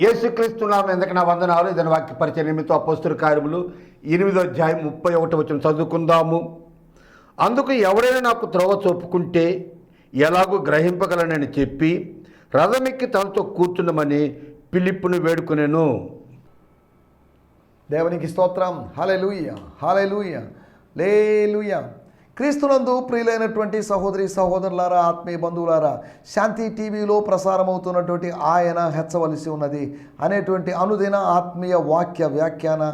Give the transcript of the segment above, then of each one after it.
యేసుక్రీస్తు ఎందుకు నా వందనాలు? ఇదని వాక్య పరిచయ నిమిత్తం అపస్తుల కార్యములు ఎనిమిదో అధ్యాయం ముప్పై ఒకటి వచ్చిన చదువుకుందాము. అందుకు ఎవరైనా నాకు త్రోవ చూపుకుంటే ఎలాగూ గ్రహింపగలనని చెప్పి రథమెక్కి తనతో కూర్చుండమని పిలిప్పును వేడుకునేను. దేవునికి స్తోత్రం. హాలెలూయ లే లేలుయ. క్రీస్తునందు ప్రియులైనటువంటి సహోదరి సహోదరులారా ఆత్మీయ బంధువులారా శాంతి టీవీలో ప్రసారమవుతున్నటువంటి ఆయన హెచ్చవలసి ఉన్నది అనేటువంటి అనుదిన ఆత్మీయ వాక్య వ్యాఖ్యాన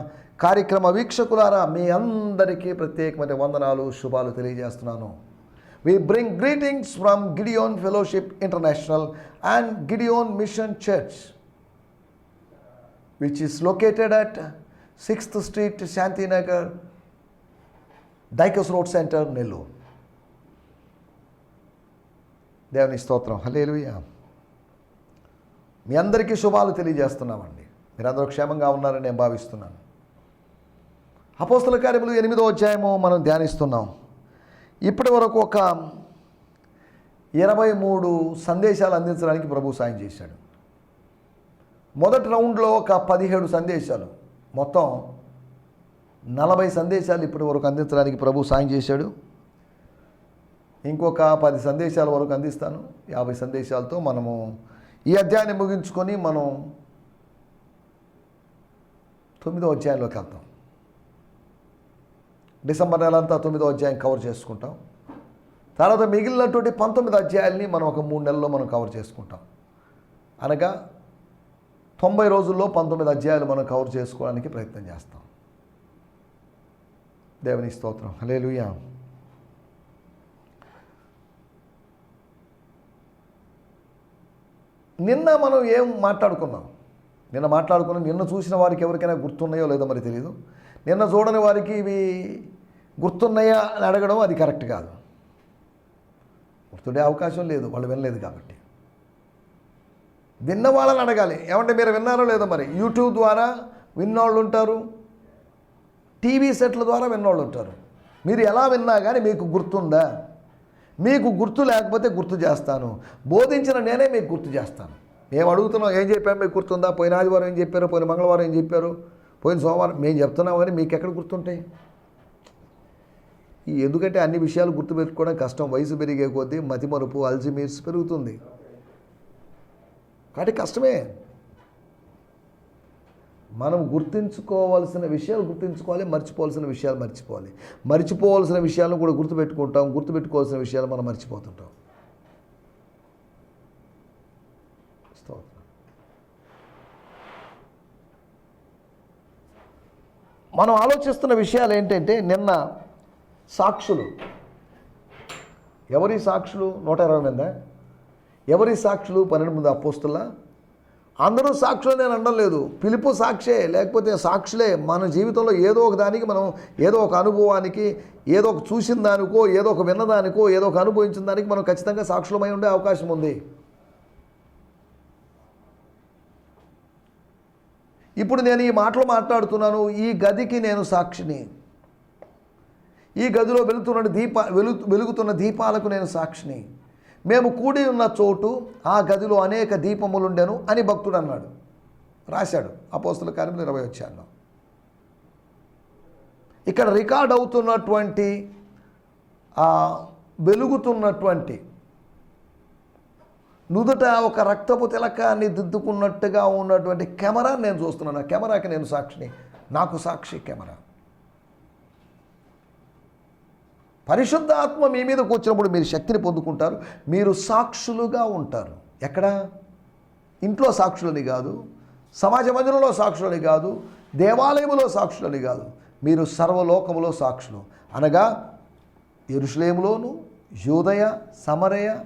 కార్యక్రమ వీక్షకులారా మీ అందరికీ ప్రత్యేకమైన వందనాలు శుభాలు తెలియజేస్తున్నాను. We bring greetings from Gideon fellowship international and Gideon mission church which is located at sixth street Shantinagar Dykes road centre Nellore దేవుని స్తోత్రం. హలేలుయ మీ అందరికీ శుభాలు తెలియజేస్తున్నామండి. మీరందరూ క్షేమంగా ఉన్నారని నేను భావిస్తున్నాను. అపోస్తుల కార్యములు ఎనిమిదో అధ్యాయము మనం ధ్యానిస్తున్నాం. ఇప్పటి వరకు ఒక ఇరవై మూడు సందేశాలు అందించడానికి ప్రభు సాయం చేశాడు. మొదటి రౌండ్లో ఒక పదిహేడు సందేశాలు. మొత్తం నలభై సందేశాలు ఇప్పటి వరకు అందించడానికి ప్రభు సాయం చేశాడు. ఇంకొక పది సందేశాల వరకు అందిస్తాను. యాభై సందేశాలతో మనము ఈ అధ్యాయాన్ని ముగించుకొని మనం తొమ్మిదో అధ్యాయంలోకి వెళ్తాం. డిసెంబర్ నెల అంతా తొమ్మిదో అధ్యాయం కవర్ చేసుకుంటాం. తర్వాత మిగిలినటువంటి పంతొమ్మిది అధ్యాయాల్ని మనం ఒక మూడు నెలల్లో మనం కవర్ చేసుకుంటాం. అనగా తొంభై రోజుల్లో పంతొమ్మిది అధ్యాయాలు మనం కవర్ చేసుకోవడానికి ప్రయత్నం చేస్తాం. దేవుని స్తోత్రం. హలేలుయా నిన్న మనం ఏం మాట్లాడుకున్నాం? నిన్న మాట్లాడుకున్నాం నిన్న చూసిన వారికి ఎవరికైనా గుర్తున్నాయో లేదో మరి తెలియదు నిన్న చూడని వారికి ఇవి గుర్తున్నాయా అని అడగడం అది కరెక్ట్ కాదు. గుర్తుండే అవకాశం లేదు వాళ్ళు వినలేదు కాబట్టి. విన్న వాళ్ళని అడగాలి. ఏమంటే మీరు విన్నారో లేదో మరి. యూట్యూబ్ ద్వారా విన్నవాళ్ళు ఉంటారు టీవీ సెట్ల ద్వారా విన్నోళ్ళు ఉంటారు. మీరు ఎలా విన్నా కానీ మీకు గుర్తుందా? మీకు గుర్తు లేకపోతే గుర్తు చేస్తాను. బోధించిన నేనే మీకు గుర్తు చేస్తాను. మేము అడుగుతున్నాం ఏం చెప్పాము మీకు గుర్తుందా? పోయిన ఆదివారం ఏం చెప్పారు? పోయిన మంగళవారం ఏం చెప్పారు? పోయిన సోమవారం మేము చెప్తున్నాం కానీ మీకు ఎక్కడ గుర్తుంటాయి? ఈ ఎందుకంటే అన్ని విషయాలు గుర్తుపెట్టుకోవడం కష్టం. వయసు పెరిగే కొద్దీ మతిమరుపు అల్జిమీర్స్ పెరుగుతుంది. కాబట్టి కష్టమే. మనం గుర్తుంచుకోవాల్సిన విషయాలు గుర్తుంచుకోవాలి మర్చిపోవాల్సిన విషయాలు మర్చిపోవాలి. మర్చిపోవాల్సిన విషయాలను కూడా గుర్తుపెట్టుకుంటాం గుర్తుపెట్టుకోవాల్సిన విషయాలు మనం మర్చిపోతుంటాం. మనం ఆలోచిస్తున్న విషయాలు ఏంటంటే నిన్న సాక్షులు. ఎవరి సాక్షులు? నూట ఇరవై మందా? ఎవరి సాక్షులు? పన్నెండు మంది అపోస్తుల? అందరూ సాక్షులు నేను అనడం లేదు. పిలుపు సాక్షే లేకపోతే సాక్షులే. మన జీవితంలో ఏదో ఒక దానికి మనం ఏదో ఒక అనుభవానికి ఏదో ఒక చూసిన దానికో ఏదో ఒక విన్నదానికో ఏదో ఒక అనుభవించిన దానికి మనం ఖచ్చితంగా సాక్షులమై ఉండే అవకాశం ఉంది. ఇప్పుడు నేను ఈ మాటలు మాట్లాడుతున్నాను ఈ గదికి నేను సాక్షిని. ఈ గదిలో వెలుగుతున్న దీప వెలు వెలుగుతున్న దీపాలకు నేను సాక్షిని. మేము కూడి ఉన్న చోటు ఆ గదిలో అనేక దీపములుండెను అని భక్తుడు అన్నాడు. రాశాడు. అపోస్తుల కార్యములు ఇరవై వచ్చాను ఇక్కడ రికార్డ్ అవుతున్నటువంటి వెలుగుతున్నటువంటి నుదుట ఒక రక్తపు తిలకాన్ని దిద్దుకున్నట్టుగా ఉన్నటువంటి కెమెరా నేను చూస్తున్నాను. ఆ కెమెరాకి నేను సాక్షిని. నాకు సాక్షి కెమెరా. పరిశుద్ధాత్మ మీ మీదకు వచ్చినప్పుడు మీరు శక్తిని పొందుకుంటారు మీరు సాక్షులుగా ఉంటారు. ఎక్కడ? ఇంట్లో సాక్షులని కాదు సమాజ మందిరంలో సాక్షులని కాదు దేవాలయములో సాక్షులని కాదు. మీరు సర్వలోకములో సాక్షులు. అనగా ఎరుషులేములోను యూదయ సమరయ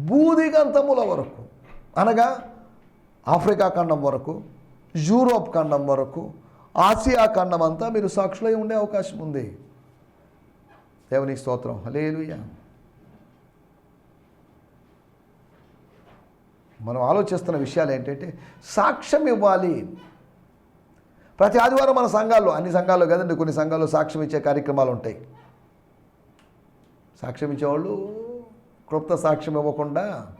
బూదిగంతముల వరకు. అనగా ఆఫ్రికా ఖండం వరకు యూరోప్ ఖండం వరకు ఆసియా ఖండం అంతా మీరు సాక్షులై ఉండే అవకాశం ఉంది. దేవుని స్తోత్రం హలేలుయ మనం ఆలోచిస్తున్న విషయాలు ఏంటంటే సాక్ష్యం ఇవ్వాలి. ప్రతి ఆదివారం మన సంఘాల్లో అన్ని సంఘాల్లో కదండి కొన్ని సంఘాల్లో సాక్ష్యం ఇచ్చే కార్యక్రమాలు ఉంటాయి. సాక్ష్యం ఇచ్చేవాళ్ళు క్లుప్త సాక్ష్యం ఇవ్వకుండా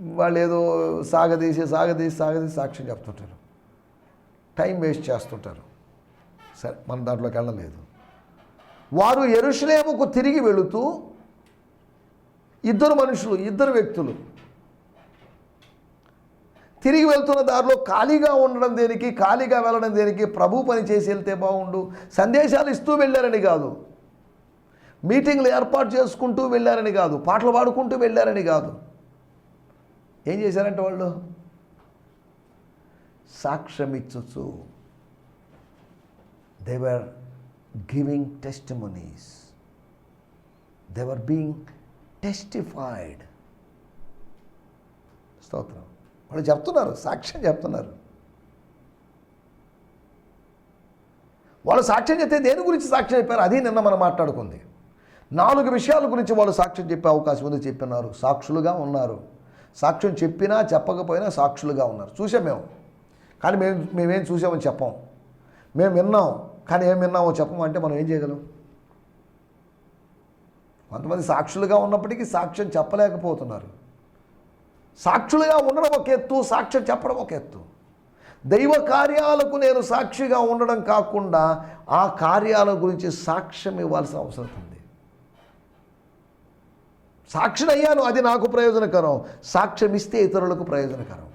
వాళ్ళు ఏదో సాగదీసి సాగదీసి సాగదీసి సాక్ష్యం చెప్తుంటారు. టైం వేస్ట్ చేస్తుంటారు. సరే మనం దాంట్లోకి వెళ్ళలేదు. వారు ఎరుషలేముకు తిరిగి వెళుతూ ఇద్దరు మనుషులు ఇద్దరు వ్యక్తులు తిరిగి వెళ్తున్న దారిలో ఖాళీగా ఉండడం దేనికి ఖాళీగా వెళ్ళడం దేనికి ప్రభు పని చేసి వెళ్తే బాగుండు సందేశాలు ఇస్తూ వెళ్ళారని కాదు మీటింగ్లు ఏర్పాటు చేసుకుంటూ వెళ్ళారని కాదు పాటలు పాడుకుంటూ వెళ్ళారని కాదు. ఏం చేశారంటే వాళ్ళు? సాక్ష్యమిచ్చుచు. They giving testimonies they were being testified స్తోత్రం. వాళ్ళు చెప్తున్నారు సాక్ష్యం చెప్తున్నారు. వాళ్ళు సాక్ష్యం చెప్తే దేని గురించి సాక్ష్యం చెప్పారు? అది నిన్న మనం మాట్లాడుకుంది. నాలుగు విషయాల గురించి వాళ్ళు సాక్ష్యం చెప్పే అవకాశం ఉంది చెప్పినారు. సాక్షులుగా ఉన్నారు. సాక్ష్యం చెప్పినా చెప్పకపోయినా సాక్షులుగా ఉన్నారు. చూసాం మేము. కానీ మేము మేమేం చూసామని చెప్పం. మేము విన్నాం. కానీ ఏం విన్నామో చెప్పమంటే మనం ఏం చేయగలం? కొంతమంది సాక్షులుగా ఉన్నప్పటికీ సాక్ష్యం చెప్పలేకపోతున్నారు. సాక్షులుగా ఉండడం ఒక ఎత్తు సాక్ష్యం చెప్పడం ఒక ఎత్తు. దైవ కార్యాలకు నేను సాక్షిగా ఉండడం కాకుండా ఆ కార్యాల గురించి సాక్ష్యం ఇవ్వాల్సిన అవసరం ఉంది. సాక్షినయ్యాను అది నాకు ప్రయోజనకరం. సాక్ష్యం ఇస్తే ఇతరులకు ప్రయోజనకరం.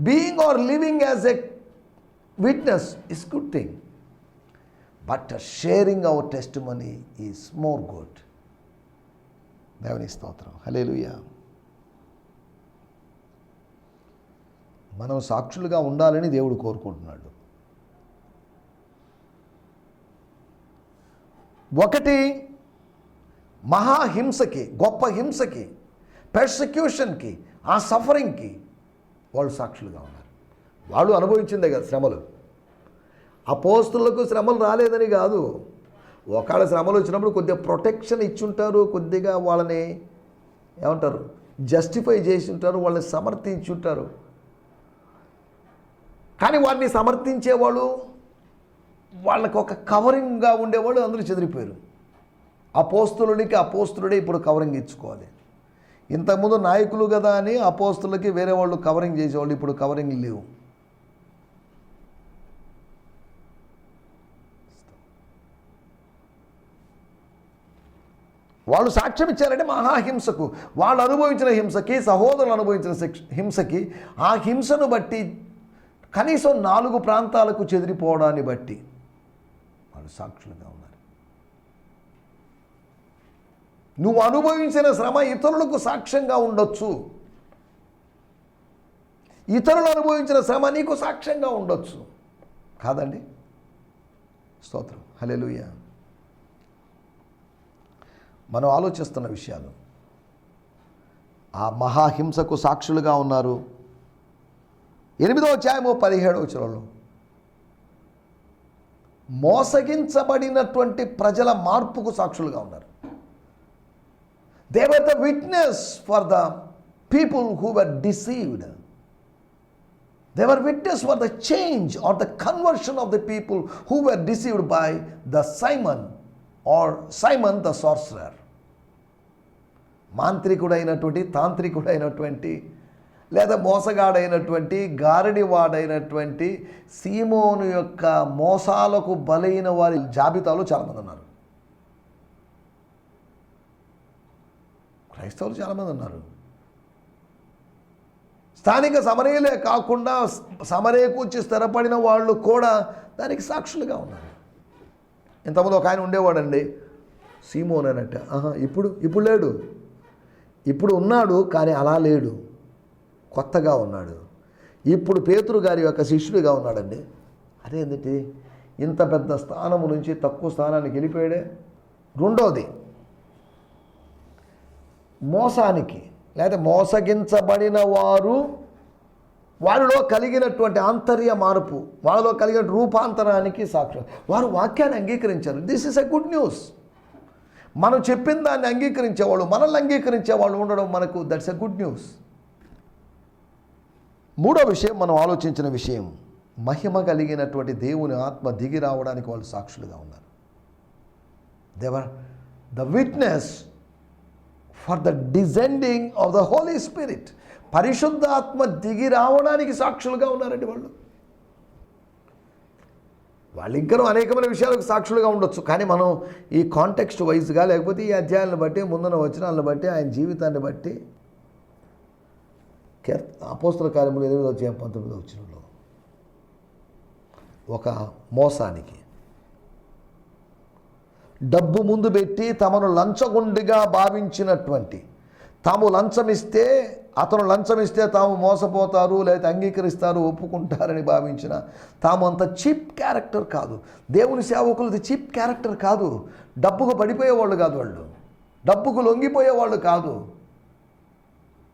Being or living as a witness is good thing but sharing our testimony is more good దేవుని స్తోత్రం. హలే మనం సాక్షులుగా ఉండాలని దేవుడు కోరుకుంటున్నాడు. ఒకటి మహాహింసకి గొప్ప హింసకి పెర్సిక్యూషన్కి ఆ సఫరింగ్కి వాళ్ళు సాక్షులుగా ఉన్నారు. వాళ్ళు అనుభవించిందే కదా శ్రమలు. అపోస్తులకు శ్రమలు రాలేదని కాదు. ఒకవేళ శ్రమలు వచ్చినప్పుడు కొద్దిగా ప్రొటెక్షన్ ఇచ్చుంటారు కొద్దిగా వాళ్ళని ఏమంటారు జస్టిఫై చేసి ఉంటారు వాళ్ళని సమర్థించి ఉంటారు కానీ వారిని సమర్థించేవాళ్ళు వాళ్ళకు ఒక కవరింగ్గా ఉండేవాళ్ళు అందరూ చెదిరిపోయారు. అపోస్తులుడికి అపోస్తులుడే ఇప్పుడు కవరింగ్ ఇచ్చుకోవాలి. ఇంతకుముందు నాయకులు కదా అని అపోస్తులకి వేరే వాళ్ళు కవరింగ్ చేసేవాళ్ళు ఇప్పుడు కవరింగ్ లేవు. వాళ్ళు సాక్ష్యం ఇచ్చారంటే మహాహింసకు వాళ్ళు అనుభవించిన హింసకి సహోదరులు అనుభవించిన హింసకి ఆ హింసను బట్టి కనీసం నాలుగు ప్రాంతాలకు చెదిరిపోవడాన్ని బట్టి వాళ్ళు సాక్షులుగా ఉన్నారు. నువ్వు అనుభవించిన శ్రమ ఇతరులకు సాక్ష్యంగా ఉండొచ్చు. ఇతరులు అనుభవించిన శ్రమ నీకు సాక్ష్యంగా ఉండొచ్చు. కాదండి? స్తోత్రం. హలెలుయా మనం ఆలోచిస్తున్న విషయాలు. ఆ మహాహింసకు సాక్షులుగా ఉన్నారు. ఎనిమిదో అధ్యాయము పదిహేడవ వచనంలో. మోసగించబడినటువంటి ప్రజల మార్పుకు సాక్షులుగా ఉన్నారు. They were the witness for the people who were deceived they were witness for the change or the conversion of the people who were deceived by the Simon or Simon the sorcerer మాంత్రికుడైనటువంటి తాంత్రికుడైనటువంటి లేదా మోసగాడైనటువంటి గారడివాడైనటువంటి సీమోను యొక్క మోసాలకు బలైన వారి జాబితాలో చాలామంది ఉన్నారు. క్రైస్తవులు చాలామంది ఉన్నారు. స్థానిక సమరయులే కాకుండా సమరేకు వచ్చి స్థిరపడిన వాళ్ళు కూడా దానికి సాక్షులుగా ఉన్నారు. ఇంతకుముందు ఒక ఆయన ఉండేవాడండి సీమోన్ అన్నట్టు ఆహా ఇప్పుడు ఇప్పుడు లేడు. ఇప్పుడు ఉన్నాడు కానీ అలా లేడు. కొత్తగా ఉన్నాడు. ఇప్పుడు పేతురు గారి యొక్క శిష్యుడిగా ఉన్నాడండి. అదేంటి ఇంత పెద్ద స్థానము నుంచి తక్కువ స్థానానికి వెళ్ళిపోయాడే. రెండోది మోసానికి లేదా మోసగించబడిన వారు వారిలో కలిగినటువంటి ఆంతర్య మార్పు వాళ్ళలో కలిగిన రూపాంతరానికి సాక్ష్యం వారు వాక్యాన్ని అంగీకరించారు. This is a good news మనం చెప్పిన దాన్ని అంగీకరించేవాళ్ళు మనల్ని అంగీకరించే వాళ్ళు ఉండడం మనకు దట్స్ ఎ గుడ్ న్యూస్ మూడో విషయం మనం ఆలోచించిన విషయం మహిమ కలిగినటువంటి దేవుని ఆత్మ దిగి రావడానికి వాళ్ళు సాక్షులుగా ఉన్నారు. They were the witness for the descending of the holy spirit పరిశుద్ధాత్మ దిగి రావడానికి సాక్షులుగా ఉన్నారండి వాళ్ళు. వాళ్ళిద్దరూ అనేకమైన విషయాలకు సాక్షులుగా ఉండొచ్చు. కానీ మనం ఈ కాంటెక్స్ట్ వైజ్గా లేకపోతే ఈ అధ్యాయాలను బట్టి ముందున్న వచనాలను బట్టి ఆయన జీవితాన్ని బట్టి కీర్త అపోస్తుల కార్యములు ఎనిమిది వచ్చాయి పంతొమ్మిది వచ్చినలో ఒక మోసానికి డబ్బు ముందు పెట్టి తమను లంచగొండిగా భావించినటువంటి తాము లంచమిస్తే అతను లంచమిస్తే తాము మోసపోతారు లేదా అంగీకరిస్తారు ఒప్పుకుంటారని భావించిన తాము అంత చీప్ క్యారెక్టర్ కాదు. దేవుని సేవకులది చీప్ క్యారెక్టర్ కాదు. డబ్బుకు పడిపోయేవాళ్ళు కాదు వాళ్ళు. డబ్బుకు లొంగిపోయేవాళ్ళు కాదు.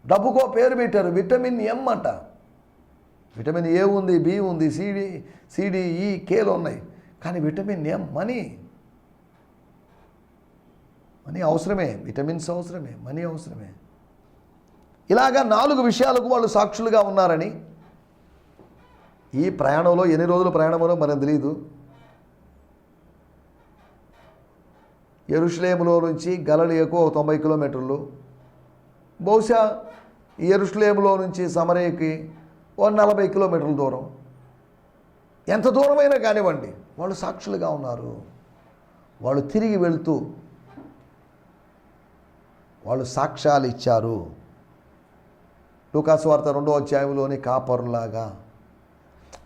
డబ్బుకో పేరు పెట్టారు. విటమిన్ ఎం అంట. విటమిన్ ఏ ఉంది బి ఉంది సిడి సిడిఈ కేలు ఉన్నాయి. కానీ విటమిన్ ఎం మనీ మనీ అవసరమే విటమిన్స్ అవసరమే మనీ అవసరమే. ఇలాగా నాలుగు విషయాలకు వాళ్ళు సాక్షులుగా ఉన్నారని ఈ ప్రయాణంలో ఎన్ని రోజులు ప్రయాణమో మనకు తెలియదు ఎరుషులేములో నుంచి గలలియకు ఎక్కువ తొంభై కిలోమీటర్లు. బహుశా ఎరుషులేములో నుంచి సమరయ్యకి ఓ నలభై కిలోమీటర్ల దూరం. ఎంత దూరమైనా కానివ్వండి వాళ్ళు సాక్షులుగా ఉన్నారు. వాళ్ళు తిరిగి వెళ్తూ వాళ్ళు సాక్ష్యాలు ఇచ్చారు. లూకాసువార్త రెండో అధ్యాయంలోని కాపరులాగా.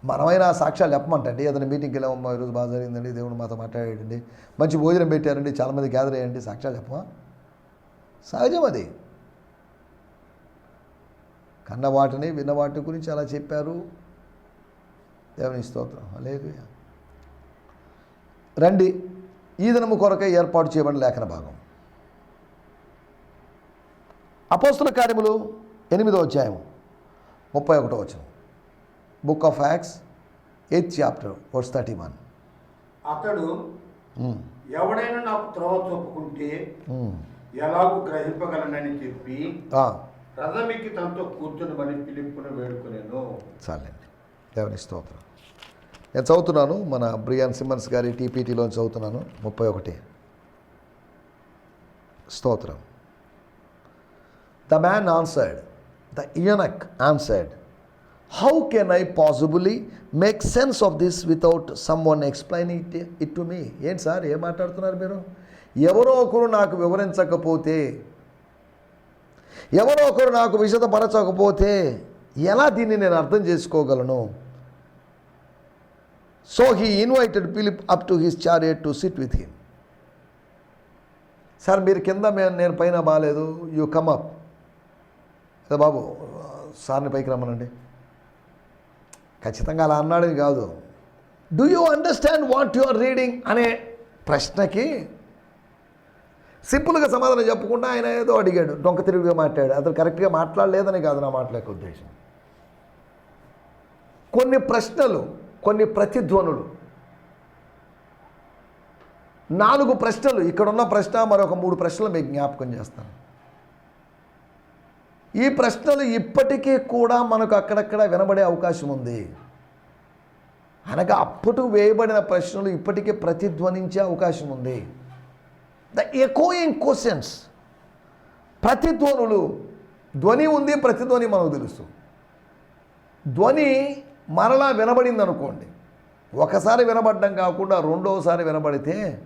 మనమైనా సాక్ష్యాలు చెప్పమంటండి. ఏదైనా మీటింగ్కి వెళ్ళామమ్మా ఈరోజు బాగా జరిగిందండి దేవుడు మాతో మాట్లాడాడండి. మంచి భోజనం పెట్టారండి చాలామంది గ్యాదర్ అయ్యండి సాక్ష్యాలు చెప్పమా? సహజం అది. కన్న వాటిని విన్న వాటి గురించి అలా చెప్పారు. దేవుని స్తోత్రం. లేదు రండి. ఈదనము కొరకై ఏర్పాటు చేయబడిన లేఖన భాగం. అపోస్తుల కార్యములు ఎనిమిదో అధ్యాయం ముప్పై ఒకటో వచనం. Book of Acts eighth chapter verse thirty one అతడు ఎవడైనా నాకు త్రోవ చూపుకుంటే ఎలాగూ గ్రహింపగలనని చెప్పి రథమికి తనతో కూర్చుని పిలుపుని వేడుకునేను. చాలండి. దేవుని స్తోత్రం. నేను చదువుతున్నాను మన బ్రియాన్ సిమ్మన్స్ గారి టీపీటీలో చదువుతున్నాను ముప్పై ఒకటి స్తోత్రం. The man answered the eunuch answered how can I possibly make sense of this without someone explain it it to me ఏంటి సార్? ఏం మాట్లాడుతున్నారు మీరు? ఎవరో ఒకరు నాకు వివరించకపోతే ఎవరో ఒకరు నాకు విషదపరచకపోతే ఎలా దీన్ని నేను అర్థం చేసుకోగలను? So he invited Philip up to his chariot to sit with him sir మీరు కింద నేను పైన బాగాలేదు యూ కమ్ అప్ అదే బాబు సార్ని పైకి రమ్మనండి. ఖచ్చితంగా అలా అన్నాడని కాదు. Do you understand what you are reading అనే ప్రశ్నకి సింపుల్గా సమాధానం చెప్పకుండా ఆయన ఏదో అడిగాడు డొంక తిరుగుగా మాట్లాడాడు. అతను కరెక్ట్గా మాట్లాడలేదని కాదు నా మాట్లాడే ఉద్దేశం. కొన్ని ప్రశ్నలు కొన్ని ప్రతిధ్వనులు నాలుగు ప్రశ్నలు ఇక్కడున్న ప్రశ్న మరొక మూడు ప్రశ్నలు మీకు జ్ఞాపకం చేస్తాను. ఈ ప్రశ్నలు ఇప్పటికీ కూడా మనకు అక్కడక్కడ వినబడే అవకాశం ఉంది. అనగా అప్పుడు వేయబడిన ప్రశ్నలు ఇప్పటికీ ప్రతిధ్వనించే అవకాశం ఉంది. ద ఎకోయింగ్ క్వశ్చన్స్ ప్రతిధ్వనులు ధ్వని ఉంది ప్రతిధ్వని మనకు తెలుసు. ధ్వని మరలా వినబడింది అనుకోండి ఒకసారి వినబడ్డం కాకుండా రెండవసారి వినబడితే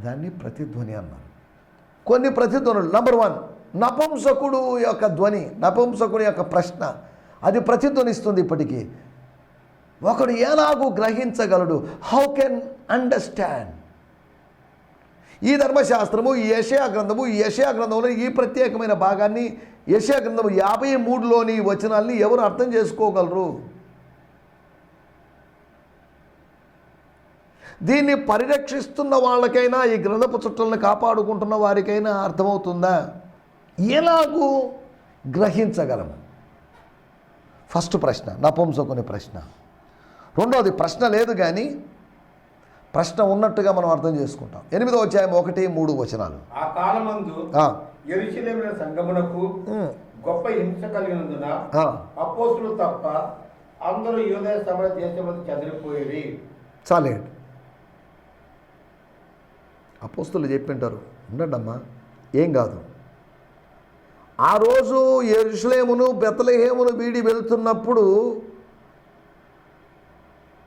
దాన్ని ప్రతిధ్వని అన్నారు. కొన్ని ప్రతిధ్వనులు నంబర్ వన్ నపుంసకుడు యొక్క ధ్వని నపుంసకుడు యొక్క ప్రశ్న అది ప్రతిధ్వనిస్తుంది ఇప్పటికీ. ఒకడు ఎలాగూ గ్రహించగలడు? హౌ కెన్ అండర్స్టాండ్ ఈ ధర్మశాస్త్రము ఈ యషయా గ్రంథము ఈ యషయా గ్రంథంలో ఈ ప్రత్యేకమైన భాగాన్ని యషయా గ్రంథము యాభై మూడులోని వచనాల్ని ఎవరు అర్థం చేసుకోగలరు? దీన్ని పరిరక్షిస్తున్న వాళ్ళకైనా ఈ గ్రంథపు చుట్టలను కాపాడుకుంటున్న వారికైనా అర్థమవుతుందా? ఎలాగూ గ్రహించగలము? ఫస్ట్ ప్రశ్న నపుంసకుని ప్రశ్న. రెండోది ప్రశ్న లేదు కానీ ప్రశ్న ఉన్నట్టుగా మనం అర్థం చేసుకుంటాం. ఎనిమిదో అధ్యాయం ఒకటి మూడు వచనాలు. ఆ కాలమందు సంగమునకు గొప్ప హింస కలిగినందున ఆ, అపోస్తులు తప్ప అందరూ యోదయ సభ దేశంలో చెదిరిపోయేది. చాలేండి అపోస్తులు చెప్పింటారు ఉండడమ్మా. ఏం కాదు. ఆ రోజు ఎరుషలేమును బెతలహేమును వీడి వెళ్తున్నప్పుడు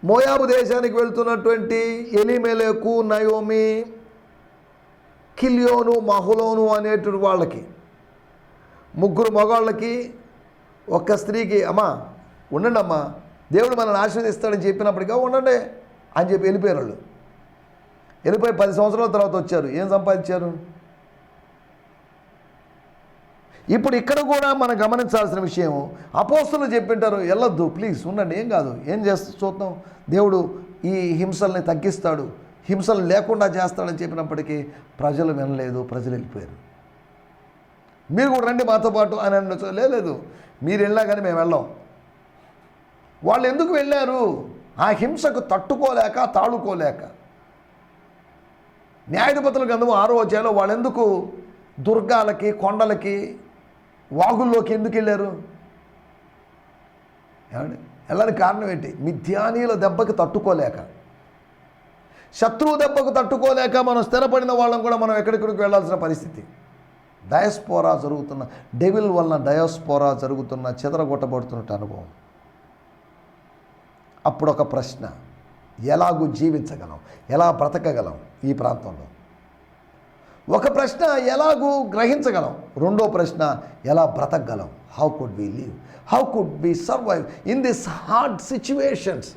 మోయాబు దేశానికి వెళ్తున్నటువంటి ఎలిమెలకు నయోమి కిలియోను మహులోను అనేటువంటి వాళ్ళకి ముగ్గురు మగవాళ్ళకి ఒక్క స్త్రీకి అమ్మా ఉండండి అమ్మా దేవుడు మనల్ని ఆశీర్వదిస్తాడని చెప్పినప్పటికీ ఉండండి అని చెప్పి వెళ్ళిపోయారు వాళ్ళు. వెళ్ళిపోయి పది సంవత్సరాల తర్వాత వచ్చారు. ఏం సంపాదించారు? ఇప్పుడు ఇక్కడ కూడా మనం గమనించాల్సిన విషయం అపోస్తులు చెప్పింటారు వెళ్ళొద్దు ప్లీజ్ ఉండండి ఏం కాదు ఏం చేస్తా చూద్దాం. దేవుడు ఈ హింసల్ని తగ్గిస్తాడు హింసలు లేకుండా చేస్తాడని చెప్పినప్పటికీ ప్రజలు వినలేదు ప్రజలు వెళ్ళిపోయారు. మీరు కూడా రండి మాతో పాటు అని అనొచ్చు లేదు మీరు వెళ్ళినా కానీ మేము వెళ్ళాం. వాళ్ళు ఎందుకు వెళ్ళారు? ఆ హింసకు తట్టుకోలేక తాళుకోలేక. న్యాయాధిపతుల గ్రంథం ఆరో అధ్యాయంలో వాళ్ళెందుకు? దుర్గాలకి కొండలకి వాగుల్లోకి ఎందుకు వెళ్ళారు? ఏమండి? వెళ్ళడానికి కారణం ఏంటి? మిథ్యానీల దెబ్బకి తట్టుకోలేక. శత్రువు దెబ్బకు తట్టుకోలేక మనం స్థిరపడిన వాళ్ళం కూడా మనం ఎక్కడెక్కడికి వెళ్ళాల్సిన పరిస్థితి. డయస్పోరా జరుగుతున్న డెవిల్ వలన డయాస్పోరా జరుగుతున్న చెదరగొట్టబడుతున్నట్టు అనుభవం. అప్పుడు ఒక ప్రశ్న. ఎలాగూ జీవించగలం? ఎలా బ్రతకగలం ఈ ప్రాంతంలో? ఒక ప్రశ్న ఎలాగూ గ్రహించగలం? రెండో ప్రశ్న ఎలా బ్రతకగలం? How could believe how could be survive in this hard situations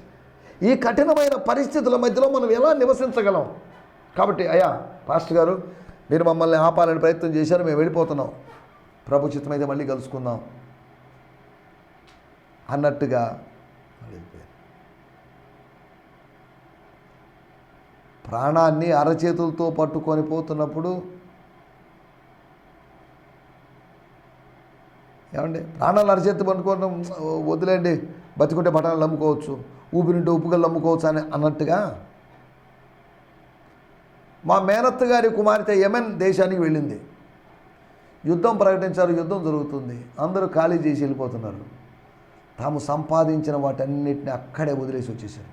ఈ కఠినమైన పరిస్థితుల మధ్యలో మనం ఎలా నివసించగలం? కాబట్టి అయ్యా పాస్టర్ గారు మీరు మమ్మల్ని ఆపాలని ప్రయత్నం చేశారు మేము వెళ్ళిపోతున్నాం. ప్రభు అయితే మళ్ళీ కలుసుకుందాం. అన్నట్టుగా వాళ్ళు వెళ్ళిపోయారు ప్రాణాన్ని అరచేతులతో పట్టుకొని పోతున్నప్పుడు ఏమండి? ప్రాణాలు అరచేతి పట్టుకోవడం వదిలేండి బతికుంటే బఠాలు అమ్ముకోవచ్చు ఊపిరింటే ఉప్పుగళ్ళు అమ్ముకోవచ్చు అని అన్నట్టుగా మా మేనత్త గారి కుమార్తె యమెన్ దేశానికి వెళ్ళింది. యుద్ధం ప్రకటించారు. యుద్ధం జరుగుతుంది. అందరూ ఖాళీ చేసి వెళ్ళిపోతున్నారు. తాము సంపాదించిన వాటన్నిటిని అక్కడే వదిలేసి వచ్చేసారు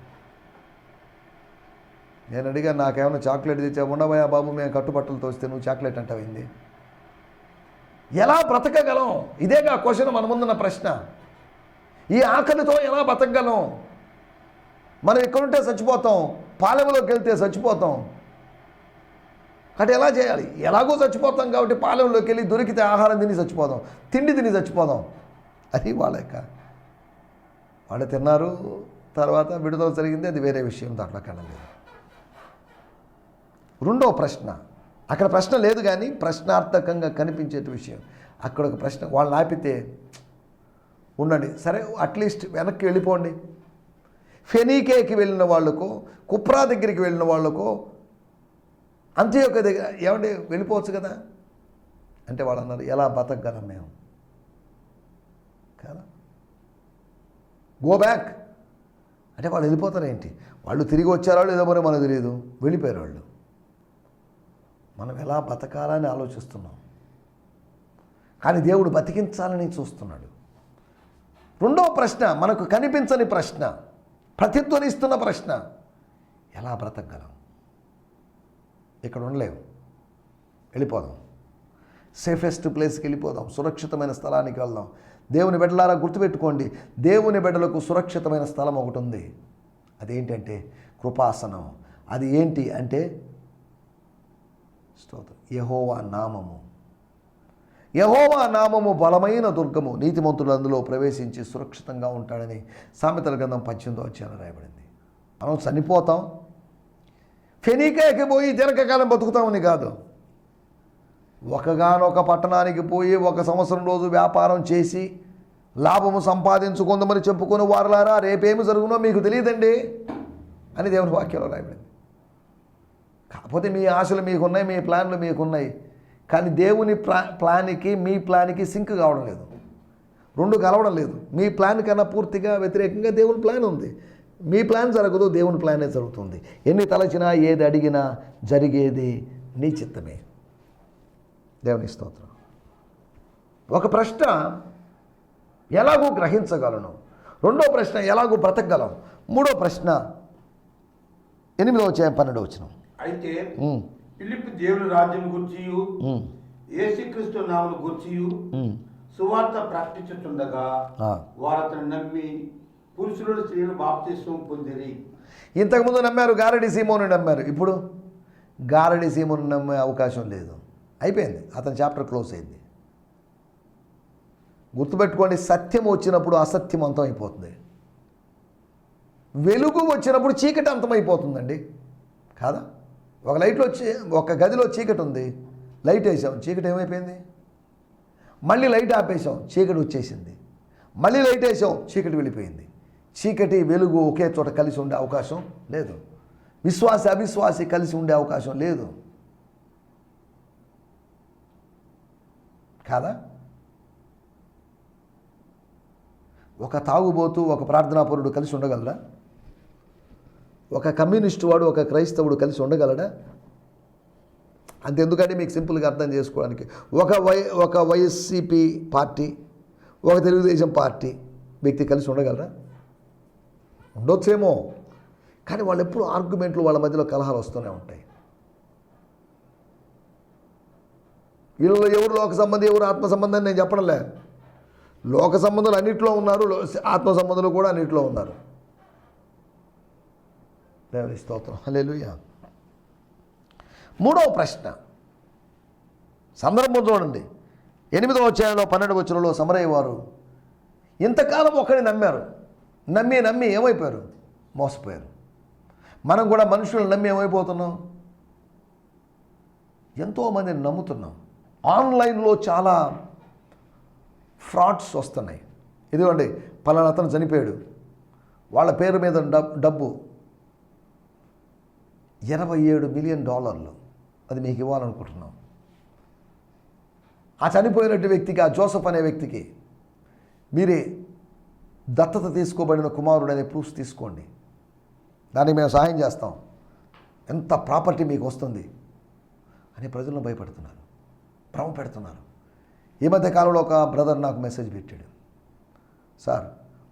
నేను అడిగా నాకేమైనా చాక్లెట్ తెచ్చా ఉండబోయా బాబు మేము కట్టుబట్టలు తోస్తే నువ్వు చాక్లెట్ అంటావింది ఎలా బ్రతకగలం? ఇదేగా క్వశ్చన్ మన ముందున్న ప్రశ్న. ఈ ఆకలితో ఎలా బ్రతకగలం మనం ఎక్కడుంటే చచ్చిపోతాం పాలెంలోకి వెళ్తే చచ్చిపోతాం. అంటే ఎలా చేయాలి? ఎలాగో చచ్చిపోతాం కాబట్టి పాలెంలోకి వెళ్ళి దొరికితే ఆహారం తిని చచ్చిపోదాం తిండి తిని చచ్చిపోదాం. అది వాళ్ళ యొక్క. వాళ్ళు తిన్నారు తర్వాత విడుదల జరిగింది అది వేరే విషయం దాంట్లో కనలేదు రెండో ప్రశ్న. అక్కడ ప్రశ్న లేదు కానీ ప్రశ్నార్థకంగా కనిపించే విషయం. అక్కడ ఒక ప్రశ్న వాళ్ళని ఆపితే ఉండండి సరే అట్లీస్ట్ వెనక్కి వెళ్ళిపోండి. ఫెనీకేకి వెళ్ళిన వాళ్ళకో కుప్రా దగ్గరికి వెళ్ళిన వాళ్ళకో అంత్యోక దగ్గర ఏమండి వెళ్ళిపోవచ్చు కదా? అంటే వాళ్ళు అన్నారు ఎలా బతకగలం మేము? కదా? గో బ్యాక్ అంటే వాళ్ళు వెళ్ళిపోతారు ఏంటి వాళ్ళు తిరిగి వచ్చారో లేదో మరి మనకు తెలియదు. వెళ్ళిపోయారు వాళ్ళు. మనం ఎలా బతకాలని ఆలోచిస్తున్నాం? కానీ దేవుడు బతికించాలని చూస్తున్నాడు. రెండో ప్రశ్న మనకు కనిపించని ప్రశ్న ప్రతిధ్వనిస్తున్న ప్రశ్న ఎలా బ్రతకగలం? ఇక్కడ ఉండలేము. వెళ్ళిపోదాం. సేఫెస్ట్ ప్లేస్కి వెళ్ళిపోదాం. సురక్షితమైన స్థలానికి వెళ్దాం. దేవుని బిడ్డలారా గుర్తుపెట్టుకోండి దేవుని బిడ్డలకు సురక్షితమైన స్థలం ఒకటి ఉంది. అదేంటంటే కృపాసనం. అది ఏంటి అంటే స్తోత్రం. యహోవా నామము. యహోవా నామము బలమైన దుర్గము. నీతిమంతులు అందులో ప్రవేశించి సురక్షితంగా ఉంటాడని సామెతల గ్రంథం పద్దెనిమిదో అధ్యాయంలో రాయబడింది. మనం చనిపోతాం. ఫెనీకాయకి పోయి దీర్ఘకాలం బతుకుతామని కాదు. ఒకగానొక పట్టణానికి పోయి ఒక సంవత్సరం రోజు వ్యాపారం చేసి లాభము సంపాదించుకుందామని చెప్పుకుని వారలారా రేపేమి జరుగునో మీకు తెలియదండి అని దేవుని వాక్యంలో రాయబడింది. కాకపోతే మీ ఆశలు మీకున్నాయి మీ ప్లాన్లు మీకున్నాయి. కానీ దేవుని ప్లా ప్లాన్కి మీ ప్లాన్కి సింక్ కావడం లేదు. రెండు కలవడం లేదు. మీ ప్లాన్ కన్నా పూర్తిగా వ్యతిరేకంగా దేవుని ప్లాన్ ఉంది. మీ ప్లాన్ జరగదు దేవుని ప్లానే జరుగుతుంది. ఎన్ని తలచినా ఏది అడిగినా జరిగేది నీ చిత్తమే. దేవుని స్తోత్రం. ఒక ప్రశ్న ఎలాగూ గ్రహించగలను? రెండో ప్రశ్న ఎలాగూ బ్రతకగలం? మూడో ప్రశ్న ఎనిమిదో వచ్చాయి పన్నెండో వచ్చినాం అయితే పిలిపి దేవుని రాజ్యం గుర్చియు ఉమ్, యేసుక్రీస్తు నామను గుర్చియు సువార్త ప్రకటించుతుండగా. వారు అతను నమ్మి పురుషులు స్త్రీలు బాప్తిస్వం పొందిరి. ఇంతకుముందు నమ్మారు గారడి సీమోని నమ్మారు. ఇప్పుడు గారడి సీమోని నమ్మే అవకాశం లేదు. అయిపోయింది. అతని చాప్టర్ క్లోజ్ అయింది. గుర్తుపెట్టుకోండి సత్యం వచ్చినప్పుడు అసత్యం అంతం అయిపోతుంది వెలుగు వచ్చినప్పుడు చీకటి అంతమైపోతుందండి. కాదా? ఒక లైట్లో వచ్చి ఒక గదిలో చీకటి ఉంది లైట్ వేసాం చీకటి ఏమైపోయింది? మళ్ళీ లైట్ ఆపేసాం చీకటి వచ్చేసింది. మళ్ళీ లైట్ వేసాం చీకటి వెళ్ళిపోయింది. చీకటి వెలుగు ఒకే చోట కలిసి ఉండే అవకాశం లేదు. విశ్వాస అవిశ్వాసి కలిసి ఉండే అవకాశం లేదు. కాదా? ఒక తాగుబోతు ఒక ప్రార్థనాపరుడు కలిసి ఉండగలరా? ఒక కమ్యూనిస్టు వాడు ఒక క్రైస్తవుడు కలిసి ఉండగలడా? అంతెందుకంటే మీకు సింపుల్గా అర్థం చేసుకోవడానికి. ఒక వై ఒక వైఎస్సిపి పార్టీ ఒక తెలుగుదేశం పార్టీ వ్యక్తి కలిసి ఉండగలరా? ఉండొచ్చేమో. కానీ వాళ్ళు ఎప్పుడు ఆర్గ్యుమెంట్లు వాళ్ళ మధ్యలో కలహాలు వస్తూనే ఉంటాయి. వీళ్ళలో ఎవరు లోక సంబంధి ఎవరు ఆత్మ సంబంధం నేను చెప్పడంలే. లోక సంబంధాలు అన్నిట్లో ఉన్నారు ఆత్మ సంబంధాలు కూడా అన్నింటిలో ఉన్నారు. దేవుని స్తోత్రం. హల్లెలూయా. మూడవ ప్రశ్న. సందర్భం చూడండి. ఎనిమిదవ వచ్చాయంలో పన్నెండు వచ్చులలో సమరయ్య వారు ఇంతకాలం ఒకరిని నమ్మారు. నమ్మి నమ్మి ఏమైపోయారు? మోసపోయారు. మనం కూడా మనుషులను నమ్మి ఏమైపోతున్నాం? ఎంతోమందిని నమ్ముతున్నాం. ఆన్లైన్లో చాలా ఫ్రాడ్స్ వస్తున్నాయి. ఇదిగోండి పలానా అతను చనిపోయాడు. వాళ్ళ పేరు మీద డబ్బు ఇరవై ఏడు మిలియన్ డాలర్లు. అది మీకు ఇవ్వాలనుకుంటున్నాం ఆ చనిపోయినట్టు వ్యక్తికి ఆ జోసఫ్ అనే వ్యక్తికి మీరే దత్తత తీసుకోబడిన కుమారుడు అనే ప్రూఫ్స్ తీసుకోండి. దానికి మేము సహాయం చేస్తాం. ఎంత ప్రాపర్టీ మీకు వస్తుంది అని ప్రజలను భయపెడుతున్నారు. భ్రమ పెడుతున్నారు. ఈ మధ్య కాలంలో ఒక బ్రదర్ నాకు మెసేజ్ పెట్టాడు. సార్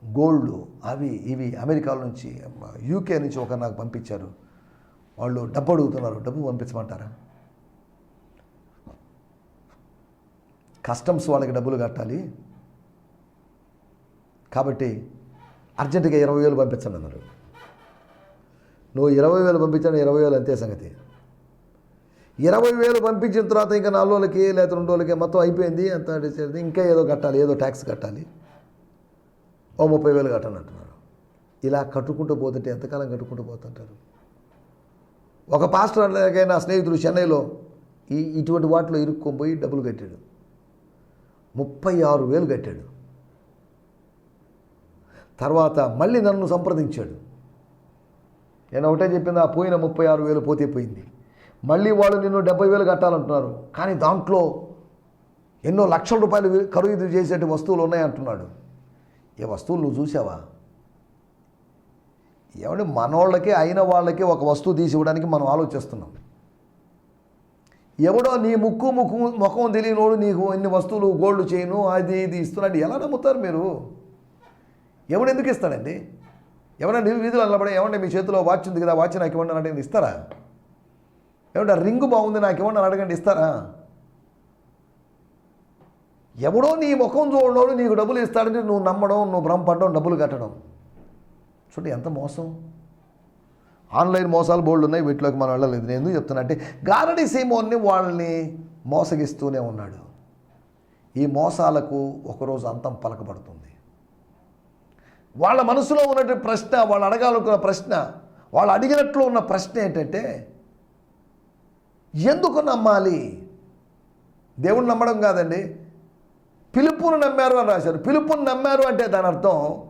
గోల్డ్ అవి ఇవి అమెరికా నుంచి యూకే నుంచి ఒక నాకు పంపించారు. వాళ్ళు డబ్బు అడుగుతున్నారు. డబ్బు పంపించమంటారా? కస్టమ్స్ వాళ్ళకి డబ్బులు కట్టాలి. కాబట్టి అర్జెంటుగా ఇరవై వేలు పంపించండి అన్నారు. నువ్వు ఇరవై వేలు పంపించాను ఇరవై వేలు అంతే సంగతి. ఇరవై వేలు పంపించిన తర్వాత ఇంకా నాలుగు రోజులకి లేదా రెండు రోజులకి మొత్తం అయిపోయింది. అంత ఇంకా ఏదో కట్టాలి ఏదో ట్యాక్స్ కట్టాలి. ఓ ముప్పై వేలు కట్టాలంటున్నారు ఇలా కట్టుకుంటూ పోతుంటే ఎంతకాలం కట్టుకుంటూ పోతుంటారు? ఒక పాస్టర్ అలాగే నా స్నేహితుడు చెన్నైలో ఈ ఇటువంటి వాటిలో ఇరుక్కొని పోయి డబ్బులు కట్టాడు. ముప్పై ఆరు వేలు కట్టాడు. తర్వాత మళ్ళీ నన్ను సంప్రదించాడు. నేను ఒకటే చెప్పింది ఆ పోయిన ముప్పై ఆరు వేలు పోతే పోయింది. మళ్ళీ వాళ్ళు నిన్ను డెబ్బై వేలు కట్టాలంటున్నారు. కానీ దాంట్లో ఎన్నో లక్షల రూపాయలు ఖరీదు చేసేటి వస్తువులు ఉన్నాయంటున్నాడు. ఏ వస్తువులు నువ్వు చూసావా? ఏమంటే మనోళ్ళకి అయిన వాళ్ళకి ఒక వస్తువు తీసి ఇవ్వడానికి మనం ఆలోచిస్తున్నాం. ఎవడో నీ ముక్కు ముక్కు ముఖం తెలియనోడు నీకు ఎన్ని వస్తువులు గోల్డ్ చేయను అది ఇది ఇస్తున్నాడు ఎలా నమ్ముతారు మీరు? ఎవడు ఎందుకు ఇస్తాడండి? ఎవరైనా నీ వీధిలో నిలబడి ఏమంటే మీ చేతిలో వాచ్ ఉంది కదా వాచ్ నాకు ఇవ్వండి అడగండి ఇస్తారా? ఏమంటే రింగు బాగుంది నాకు ఇవ్వండి అని అడగండి ఇస్తారా? ఎవడో నీ ముఖం చూడనోడు నీకు డబ్బులు ఇస్తాడంటే నువ్వు నమ్మడం నువ్వు భ్రమపడడం డబ్బులు కట్టడం. చూడండి ఎంత మోసం. ఆన్లైన్ మోసాలు బోల్డ్ ఉన్నాయి వీటిలోకి మనం వెళ్ళలేదు. నేను ఎందుకు చెప్తున్నా అంటే గారడి సీమోన్ని వాళ్ళని మోసగిస్తూనే ఉన్నాడు. ఈ మోసాలకు ఒకరోజు అంతం పలకబడుతుంది. వాళ్ళ మనసులో ఉన్నటువంటి ప్రశ్న వాళ్ళు అడగాలనుకున్న ప్రశ్న వాళ్ళు అడిగినట్లు ఉన్న ప్రశ్న ఏంటంటే ఎందుకు నమ్మాలి? దేవుణ్ణి నమ్మడం కాదండి. పిలుపును నమ్మారు అని రాశారు. పిలుపును నమ్మారు అంటే దాని అర్థం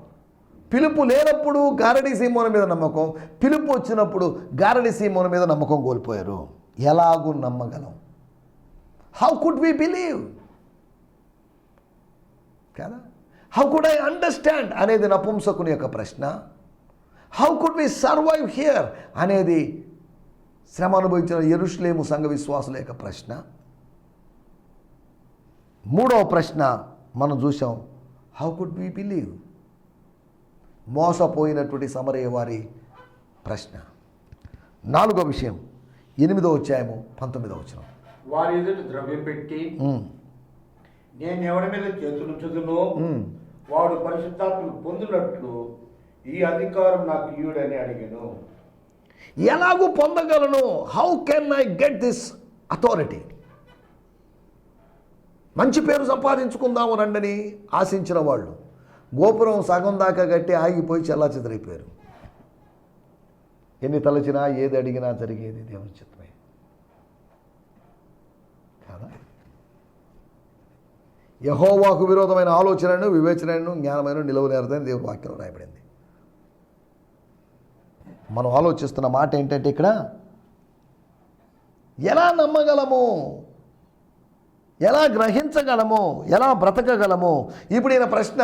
పిలుపు లేనప్పుడు గారడి సీమోన మీద నమ్మకం పిలుపు వచ్చినప్పుడు గారడి సీమోన మీద నమ్మకం కోల్పోయారు. ఎలాగూ నమ్మగలం. హౌ కుడ్ వి బిలీవ్ కదా? హౌ కుడ్ ఐ అండర్స్టాండ్ అనేది నపుంసకుని యొక్క ప్రశ్న. How could we survive here అనేది శ్రమ అనుభవించిన ఎరుష్లేము సంఘ విశ్వాసుల యొక్క ప్రశ్న. మూడవ ప్రశ్న మనం చూసాం హౌ కుడ్ వి బిలీవ్ మోసపోయినటువంటి సమరయ్య వారి ప్రశ్న. నాలుగో విషయం ఎనిమిదో అధ్యాయము పంతొమ్మిదో వచ్చిన వారి ఎదుట ద్రవ్యం పెట్టి నేను ఎవరి మీద చేతులు చదును వాడు పరిశుద్ధాత్మను పొందినట్లు ఈ అధికారం నాకు ఇయుడని అడిగాను. ఎలాగూ పొందగలను? How can I get this authority మంచి పేరు సంపాదించుకుందాము రండని ఆశించిన వాళ్ళు. గోపురం సగం దాకా కట్టి ఆగిపోయి చల్లా చెదరైపోయారు ఎన్ని తలచినా ఏది అడిగినా జరిగేది దేవుని చిత్తమే. కాదా? యహోవాకు విరోధమైన ఆలోచనను వివేచనను జ్ఞానమైన నిలవలేరదని దేవుని వాక్యంలో రాయబడింది. మనం ఆలోచిస్తున్న మాట ఏంటంటే ఇక్కడ ఎలా నమ్మగలము? ఎలా గ్రహించగలము ఎలా బ్రతకగలము ఇప్పుడు ఈయన ప్రశ్న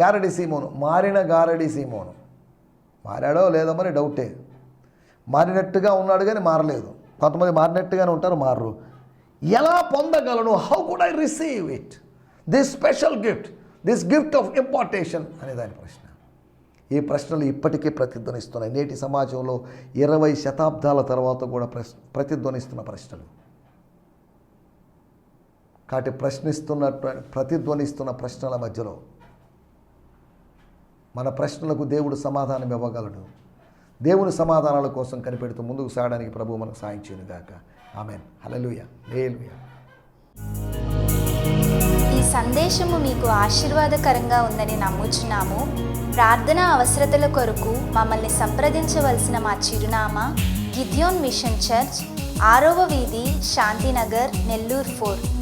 గారడి సీమోను మారిన గారడి సీమోను. మారాడో లేదో మరి డౌటే. మారినట్టుగా ఉన్నాడు కానీ మారలేదు. కొంతమంది మారినట్టుగానే ఉంటారు మారరు. ఎలా పొందగలను? How could I receive it this special gift this gift of impartation అనే దాని ప్రశ్న. ఈ ప్రశ్నలు ఇప్పటికీ ప్రతిధ్వనిస్తున్నాయి. నేటి సమాజంలో ఇరవై శతాబ్దాల తర్వాత కూడా ప్రశ్న ప్రతిధ్వనిస్తున్న ప్రశ్నలు. కాబట్టి ప్రశ్నిస్తున్న ప్రతిధ్వనిస్తున్న ప్రశ్నల మధ్యలో మన ప్రశ్నలకు దేవుడు సమాధానం ఇవ్వగలడు. దేవుని సమాధానాల కోసం కనిపెడుతూ ముందుకు సాగడానికి ప్రభు మనకు సాయం చేయనుగాక ఆమెన్. హలలుయ లేలుయ ఈ సందేశము మీకు ఆశీర్వాదకరంగా ఉందని నమ్ముచున్నాము. ప్రార్థన అవసరతల కొరకు మమ్మల్ని సంప్రదించవలసిన మా చిరునామా గిద్యోన్ మిషన్ చర్చ్ ఆరవ వీధి శాంతినగర్ నెల్లూరు ఫోర్.